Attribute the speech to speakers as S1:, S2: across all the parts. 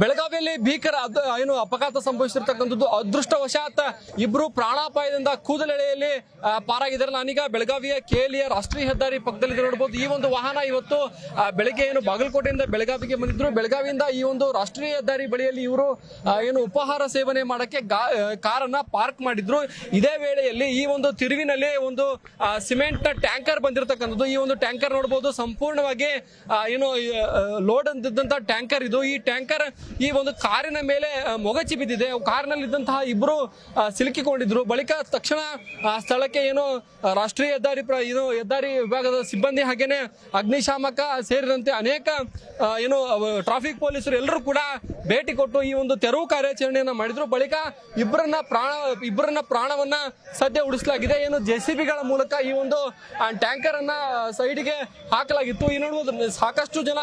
S1: ಬೆಳಗಾವಿಯಲ್ಲಿ ಭೀಕರ ಏನು ಅಪಘಾತ ಸಂಭವಿಸಿರ್ತಕ್ಕಂಥದ್ದು ಅದೃಷ್ಟವಶಾತ್ ಇಬ್ರು ಪ್ರಾಣಾಪಾಯದಿಂದ ಕೂದಲೆಳೆಯಲ್ಲಿ ಪಾರಾಗಿದ್ದಾರೆ ನಾನೀಗ ಬೆಳಗಾವಿಯ ಕೇಲಿಯ ರಾಷ್ಟ್ರೀಯ ಹೆದ್ದಾರಿ ಪಕ್ಕದಲ್ಲಿ ನೋಡಬಹುದು ಈ ಒಂದು ವಾಹನ ಇವತ್ತು ಬೆಳಗ್ಗೆ ಏನು ಬಾಗಲಕೋಟೆಯಿಂದ ಬೆಳಗಾವಿಗೆ ಬಂದಿದ್ರು. ಬೆಳಗಾವಿಯಿಂದ ಈ ಒಂದು ರಾಷ್ಟ್ರೀಯ ಹೆದ್ದಾರಿ ಬಳಿಯಲ್ಲಿ ಇವರು ಏನು ಉಪಹಾರ ಸೇವನೆ ಮಾಡಕ್ಕೆ ಕಾರನ್ನ ಪಾರ್ಕ್ ಮಾಡಿದ್ರು. ಇದೇ ವೇಳೆಯಲ್ಲಿ ಈ ಒಂದು ತಿರುವಿನಲ್ಲಿ ಒಂದು ಸಿಮೆಂಟ್ ಟ್ಯಾಂಕರ್ ಬಂದಿರತಕ್ಕಂಥದ್ದು. ಈ ಒಂದು ಟ್ಯಾಂಕರ್ ನೋಡಬಹುದು ಸಂಪೂರ್ಣವಾಗಿ ಏನು ಲೋಡ್ ಅಂತಿದ್ದಂತ ಟ್ಯಾಂಕರ್ ಇದು. ಈ ಟ್ಯಾಂಕರ್ ಈ ಒಂದು ಕಾರಿನ ಮೇಲೆ ಮೊಗಚಿ ಬಿದ್ದಿದೆ ಕಾರಿನಲ್ಲಿದ್ದಂತಹ ಇಬ್ಬರು ಸಿಲುಕಿಕೊಂಡಿದ್ರು. ಬಳಿಕ ತಕ್ಷಣ, ಆ, ಸ್ಥಳಕ್ಕೆ ಏನು ರಾಷ್ಟ್ರೀಯ ಹೆದ್ದಾರಿ ಏನು, ಹೆದ್ದಾರಿ ವಿಭಾಗದ ಸಿಬ್ಬಂದಿ ಹಾಗೇನೆ ಅಗ್ನಿಶಾಮಕ ಸೇರಿದಂತೆ ಅನೇಕ ಏನು ಟ್ರಾಫಿಕ್ ಪೊಲೀಸರು ಎಲ್ಲರೂ ಕೂಡ ಭೇಟಿ ಕೊಟ್ಟು ಈ ಒಂದು ತೆರವು ಕಾರ್ಯಾಚರಣೆಯನ್ನ ಮಾಡಿದ್ರು. ಬಳಿಕ ಇಬ್ಬರನ್ನ ಪ್ರಾಣ, ಇಬ್ಬರನ್ನ ಪ್ರಾಣವನ್ನ ಸದ್ಯ ಉಳಿಸಲಾಗಿದೆ ಏನು ಜೆ ಸಿ ಮೂಲಕ ಈ ಒಂದು ಟ್ಯಾಂಕರ್ ಅನ್ನ ಸೈಡ್ಗೆ ಹಾಕಲಾಗಿತ್ತು. ಈ ನೋಡುವುದು ಸಾಕಷ್ಟು ಜನ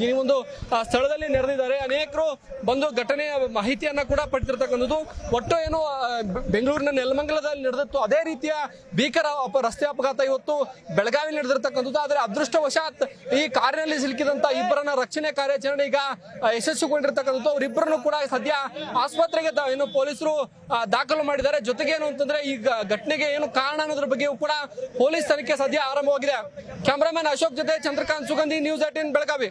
S1: ಈ ಒಂದು ಸ್ಥಳದಲ್ಲಿ ನೆರೆದಿದ್ದಾರೆ. ಅನೇಕರು ಬಂದು ಘಟನೆಯ ಮಾಹಿತಿಯನ್ನ ಕೂಡ ಪಡೆದಿರ್ತಕ್ಕಂಥದ್ದು. ಒಟ್ಟು ಏನು ಬೆಂಗಳೂರಿನ ನೆಲಮಂಗಲದಲ್ಲಿ ನಡೆದಿತ್ತು ಅದೇ ರೀತಿಯ ಭೀಕರ ರಸ್ತೆ ಅಪಘಾತ ಇವತ್ತು ಬೆಳಗಾವಿ ನಡೆದಿರ್ತಕ್ಕಂಥದ್ದು. ಆದರೆ ಅದೃಷ್ಟವಶಾತ್ ಈ ಕಾರಿನಲ್ಲಿ ಸಿಲುಕಿದಂತ ಇಬ್ಬರನ್ನ ರಕ್ಷಣೆ ಕಾರ್ಯಾಚರಣೆ ಈಗ ಯಶಸ್ವಿಗೊಂಡಿರ್ತಕ್ಕಂಥದ್ದು. ಅವರಿಬ್ಬರನ್ನು ಕೂಡ ಸದ್ಯ ಆಸ್ಪತ್ರೆಗೆ ಏನು ಪೊಲೀಸರು ದಾಖಲು ಮಾಡಿದ್ದಾರೆ. ಜೊತೆಗೆ ಏನು ಅಂತಂದ್ರೆ ಈ ಘಟನೆಗೆ ಏನು ಕಾರಣ ಅನ್ನೋದ್ರ ಬಗ್ಗೆಯೂ ಕೂಡ ಪೊಲೀಸ್ ತನಿಖೆ ಸದ್ಯ ಆರಂಭವಾಗಿದೆ. ಕ್ಯಾಮರಾಮನ್ ಅಶೋಕ್ ಜೊತೆ ಚಂದ್ರಕಾಂತ್ ಸುಗಂಧಿ, ನ್ಯೂಸ್ ಏಟೀನ್ ಬೆಳಗಾವಿ.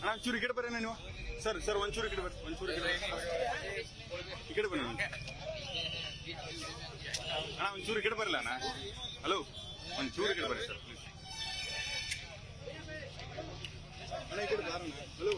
S2: ಅಣ್ಣ ಒಂಚೂರು ಈ ಕಡೆ ಬರ್ರಿ ನೀವು. ಸರ್ ಸರ್, ಒಂಚೂರು ಈ ಕಡೆ ಬರ್ರಿ ಒಂಚೂರು ಈ ಕಡೆ ಬರ್ರಿ. ಈ ಕಡೆ ಬನ್ನಿ ಅಣ್ಣ, ಒಂಚೂರು ಈ ಕಡೆ ಬರಲ್ಲ ಅಣ್ಣ. ಹಲೋ ಒಂಚೂರು ಈ ಕಡೆ ಬರ್ರಿ ಸರ್ ಪ್ಲೀಸ್ ಅಣ್ಣ, ಈ ಕಡೆ ಬಾರಣ್ಣ. ಹಲೋ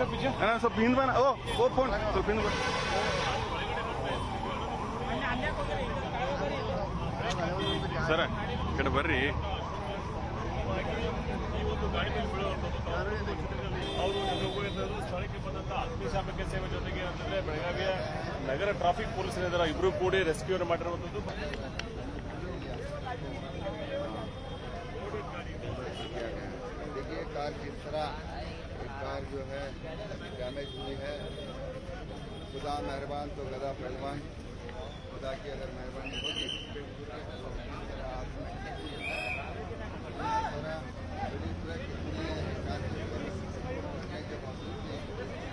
S2: ಸ್ವಲ್ಪ ಹಿಂದ್ ಬನ ಓ ಓ ಫೋನ್ ಸ್ವಲ್ಪ ಹಿಂದ್ ಬಾ ಸರ ಈ ಕಡೆ ಬರ್ರಿ
S3: ಅವರು ಹೋಗಿದ್ದವರು ಸ್ಥಳಕ್ಕೆ ಬಂದಂತ ಅಗ್ನಿಶಾಮಕ ಸೇವೆ ಜೊತೆಗೆ ಅಂತಂದ್ರೆ ಬೆಳಗಾವಿಯ ನಗರ ಟ್ರಾಫಿಕ್ ಪೊಲೀಸರು ಇದ್ದಾರೆ ಇಬ್ರು ಕೂಡಿ ರೆಸ್ಕ್ಯೂ ಮಾಡಿರುವಂತದ್ದು
S4: जो है डैमेज हुई है। खुदा मेहरबान तो गदा पहलवान। खुदा की अगर मेहरबानी होगी के बावजूद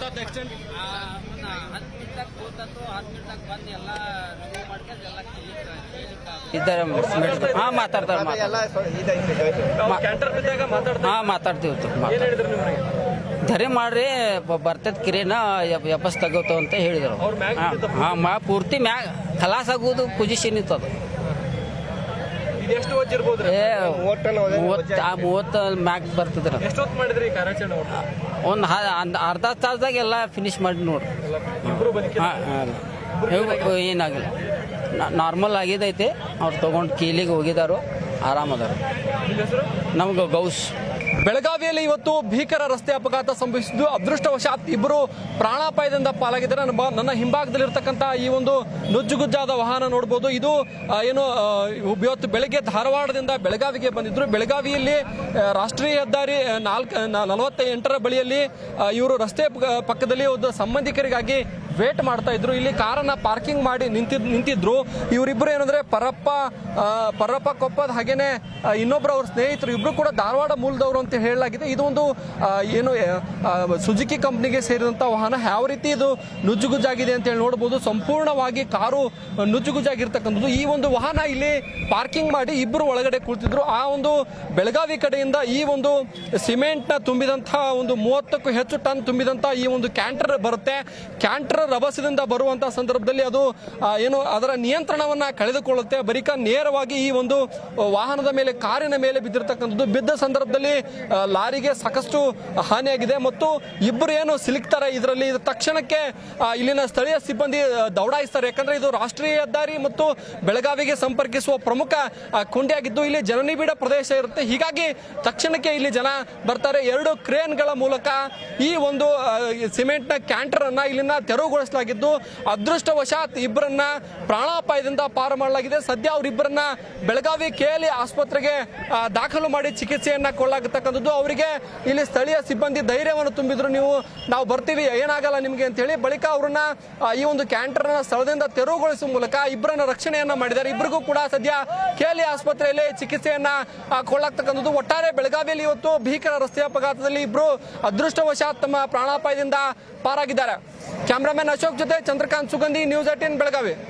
S1: ಗೊತ್ತಾದ
S5: ಹತ್ತು ಹತ್ತು ನಿಮಿಷಕ್ಕೆ ಬಂದು ಎಲ್ಲ ರಿಮೂವ್ ಮಾಡ್ಕೊಂಡು ಎಲ್ಲ ಕ್ಲೀನಿಕ್
S6: ಇದ್ದಾರೆ ಹಾ ಮಾತಾಡ್ತಾರೆ
S1: ಕ್ಯಾಂಟರ್ ಬಿದ್ದಾಗ ಮಾತಾಡ್ತಾ
S6: ಹಾ ಮಾತಾಡ್ತೀವಿ ತ-
S1: ಏನ್
S6: ಮಾತಾಡ್-
S1: ಹೇಳಿದ್ರು ನಿಮ್ಗೆ?
S6: ಧರೆ ಮಾಡ್ರಿ ಬರ್ತದ ಕಿರೇನ ಎಪ್ಪಸ್ ತಗೋತ ಅಂತ ಹೇಳಿದ್ರು. ಹಾ, ಮಾ ಪೂರ್ತಿ ಮ್ಯಾಗ ಖಲಾಸ್ ಆಗೋದು ಪೊಸಿಷನ್ ಇತ್ತು ಅದು.
S1: ಎಷ್ಟು ಓದಿರ್ಬೋದು
S6: ಏ ಮೂವತ್ತು ಮೂವತ್ತು ಮ್ಯಾಗ್ ಬರ್ತದ್ರ
S1: ಎಷ್ಟೊತ್ತು ಮಾಡಿದ್ರಿ ಕಾರ್ಯಾಚರಣೆ?
S6: ಒಂದು ಅರ್ಧ ತಾಸ್ದಾಗ ಎಲ್ಲ ಫಿನಿಶ್ ಮಾಡಿ ನೋಡ್ರಿ. ಹಾ ಏನಾಗಿಲ್ಲ. ನಾರ್ಮಲ್ ಆಗಿದೈತೆ. ಅವ್ರು ತಗೊಂಡು ಕೀಲಿಗೆ ಹೋಗಿದಾರು. ಆರಾಮದಾರ ನಮ್ಗೆ ಗೌಸ್.
S1: ಬೆಳಗಾವಿಯಲ್ಲಿ ಇವತ್ತು ಭೀಕರ ರಸ್ತೆ ಅಪಘಾತ ಸಂಭವಿಸಿದ್ದು. ಅದೃಷ್ಟವಶಾತ್ ಇಬ್ಬರು ಪ್ರಾಣಾಪಾಯದಿಂದ ಪಾಲಾಗಿದ್ದಾರೆ. ನನ್ನ ಹಿಂಭಾಗದಲ್ಲಿ ನನ್ನ ಹಿಂಭಾಗದಲ್ಲಿರ್ತಕ್ಕಂಥ ಈ ಒಂದು ನುಜ್ಜುಗುಜ್ಜಾದ ವಾಹನ ನೋಡಬಹುದು ಇದು ಏನು ಇವತ್ತು ಬೆಳಗ್ಗೆ ಧಾರವಾಡದಿಂದ ಬೆಳಗಾವಿಗೆ ಬಂದಿದ್ರು. ಬೆಳಗಾವಿಯಲ್ಲಿ ರಾಷ್ಟ್ರೀಯ ಹೆದ್ದಾರಿ ನಾಲ್ಕು ನಲವತ್ತ ಎಂಟರ ಬಳಿಯಲ್ಲಿ ಇವರು ರಸ್ತೆ ಪಕ್ಕದಲ್ಲಿ ಒಂದು ಸಂಬಂಧಿಕರಿಗಾಗಿ ವೇಟ್ ಮಾಡ್ತಾ ಇದ್ರು. ಇಲ್ಲಿ ಕಾರನ್ನ ಪಾರ್ಕಿಂಗ್ ಮಾಡಿ ನಿಂತಿದ್ ನಿಂತಿದ್ರು. ಇವರಿಬ್ಬರು ಏನಂದ್ರೆ ಪರಪ್ಪ ಪರಪ್ಪ ಕೊಪ್ಪದ ಹಾಗೇನೆ ಇನ್ನೊಬ್ರು ಅವ್ರ ಸ್ನೇಹಿತರು, ಇಬ್ರು ಕೂಡ ಧಾರವಾಡ ಮೂಲದವರು ಅಂತ ಹೇಳಲಾಗಿದೆ. ಇದು ಒಂದು ಏನು ಸುಜುಕಿ ಕಂಪ್ನಿಗೆ ಸೇರಿದಂತ ವಾಹನ. ಯಾವ ರೀತಿ ಇದು ನುಜ್ಜುಗುಜ್ಜಾಗಿದೆ ಅಂತ ಹೇಳಿ ನೋಡಬಹುದು ಸಂಪೂರ್ಣವಾಗಿ ಕಾರು ನುಜ್ಜುಗುಜ್ಜಾಗಿರ್ತಕ್ಕಂಥದ್ದು ಈ ಒಂದು ವಾಹನ ಇಲ್ಲಿ ಪಾರ್ಕಿಂಗ್ ಮಾಡಿ ಇಬ್ಬರು ಒಳಗಡೆ ಕುಳಿತಿದ್ರು. ಆ ಒಂದು ಬೆಳಗಾವಿ ಕಡೆಯಿಂದ ಈ ಒಂದು ಸಿಮೆಂಟ್ನ ತುಂಬಿದಂತಹ ಒಂದು ಮೂವತ್ತಕ್ಕೂ ಹೆಚ್ಚು ಟನ್ ತುಂಬಿದಂತಹ ಈ ಒಂದು ಕ್ಯಾಂಟರ್ ಬರುತ್ತೆ. ಕ್ಯಾಂಟರ್ ರಭಸದಿಂದ ಬರುವಂತಹ ಸಂದರ್ಭದಲ್ಲಿ ಅದು ಏನು ಅದರ ನಿಯಂತ್ರಣವನ್ನ ಕಳೆದುಕೊಳ್ಳುತ್ತೆ. ಬರಿಕ ನೇರವಾಗಿ ಈ ಒಂದು ವಾಹನದ ಮೇಲೆ, ಕಾರಿನ ಮೇಲೆ ಬಿದ್ದಿರತಕ್ಕಂಥದ್ದು ಬಿದ್ದ ಸಂದರ್ಭದಲ್ಲಿ ಲಾರಿಗೆ ಸಾಕಷ್ಟು ಹಾನಿಯಾಗಿದೆ ಮತ್ತು ಇಬ್ಬರು ಏನು ಸಿಲುಕ್ತಾರೆ ಇದರಲ್ಲಿ. ಇದು ತಕ್ಷಣಕ್ಕೆ ಇಲ್ಲಿನ ಸ್ಥಳೀಯ ಸಿಬ್ಬಂದಿ ದೌಡಾಯಿಸ್ತಾರೆ. ಯಾಕಂದ್ರೆ ಇದು ರಾಷ್ಟ್ರೀಯ ಹೆದ್ದಾರಿ ಮತ್ತು ಬೆಳಗಾವಿಗೆ ಸಂಪರ್ಕಿಸುವ ಪ್ರಮುಖ ಕುಂಡಿಯಾಗಿದ್ದು ಇಲ್ಲಿ ಜನನಿಬಿಡ ಪ್ರದೇಶ ಇರುತ್ತೆ. ಹೀಗಾಗಿ ತಕ್ಷಣಕ್ಕೆ ಇಲ್ಲಿ ಜನ ಬರ್ತಾರೆ. ಎರಡು ಕ್ರೇನ್ಗಳ ಮೂಲಕ ಈ ಒಂದು ಸಿಮೆಂಟ್ನ ಕ್ಯಾಂಟರ್ ಅನ್ನ ಇಲ್ಲಿನ ತೆರವುಗೊಳಿಸಲಾಗಿದ್ದು ಅದೃಷ್ಟವಶಾತ್ ಇಬ್ಬರನ್ನ ಪ್ರಾಣಾಪಾಯದಿಂದ ಪಾರು ಮಾಡಲಾಗಿದೆ. ಸದ್ಯ ಅವರಿಬ್ಬರನ್ನ ಬೆಳಗಾವಿ ಕೆಎಲ್ಇ ಆಸ್ಪತ್ರೆಗೆ ದಾಖಲು ಮಾಡಿ ಚಿಕಿತ್ಸೆಯನ್ನ ಕೊಳ್ಳಾಗತಕ್ಕಂಥದ್ದು ಅವರಿಗೆ ಇಲ್ಲಿ ಸ್ಥಳೀಯ ಸಿಬ್ಬಂದಿ ಧೈರ್ಯವನ್ನು ತುಂಬಿದ್ರು ನೀವು. ನಾವು ಬರ್ತೀವಿ, ಏನಾಗಲ್ಲ ನಿಮಗೆ ಅಂತ ಹೇಳಿ ಬಳಿಕ ಅವರನ್ನ ಈ ಒಂದು ಕ್ಯಾಂಟರ್ನ ಸ್ಥಳದಿಂದ ತೆರವುಗೊಳಿಸುವ ಮೂಲಕ ಇಬ್ಬರನ್ನ ರಕ್ಷಣೆಯನ್ನ ಮಾಡಿದ್ದಾರೆ. ಇಬ್ಬರಿಗೂ ಕೂಡ ಸದ್ಯ ಕೆಎಲ್ಇ ಆಸ್ಪತ್ರೆಯಲ್ಲಿ ಚಿಕಿತ್ಸೆಯನ್ನ ಕೊಳ್ಳಾಗ್ತಕ್ಕಂಥದ್ದು ಒಟ್ಟಾರೆ ಬೆಳಗಾವಿಯಲ್ಲಿ ಇವತ್ತು ಭೀಕರ ರಸ್ತೆ ಅಪಘಾತದಲ್ಲಿ ಇಬ್ರು ಅದೃಷ್ಟವಶಾತ್ ತಮ್ಮ ಪ್ರಾಣಾಪಾಯದಿಂದ ಪಾರಾಗಿದ್ದಾರೆ. ಕ್ಯಾಮ್ರಾಮನ್ ಅಶೋಕ್ ಜೊತೆ ಚಂದ್ರಕಾಂತ್ ಸುಗಂಧಿ ನ್ಯೂಸ್ ಏಟೀನ್ ಬೆಳಗಾವಿ.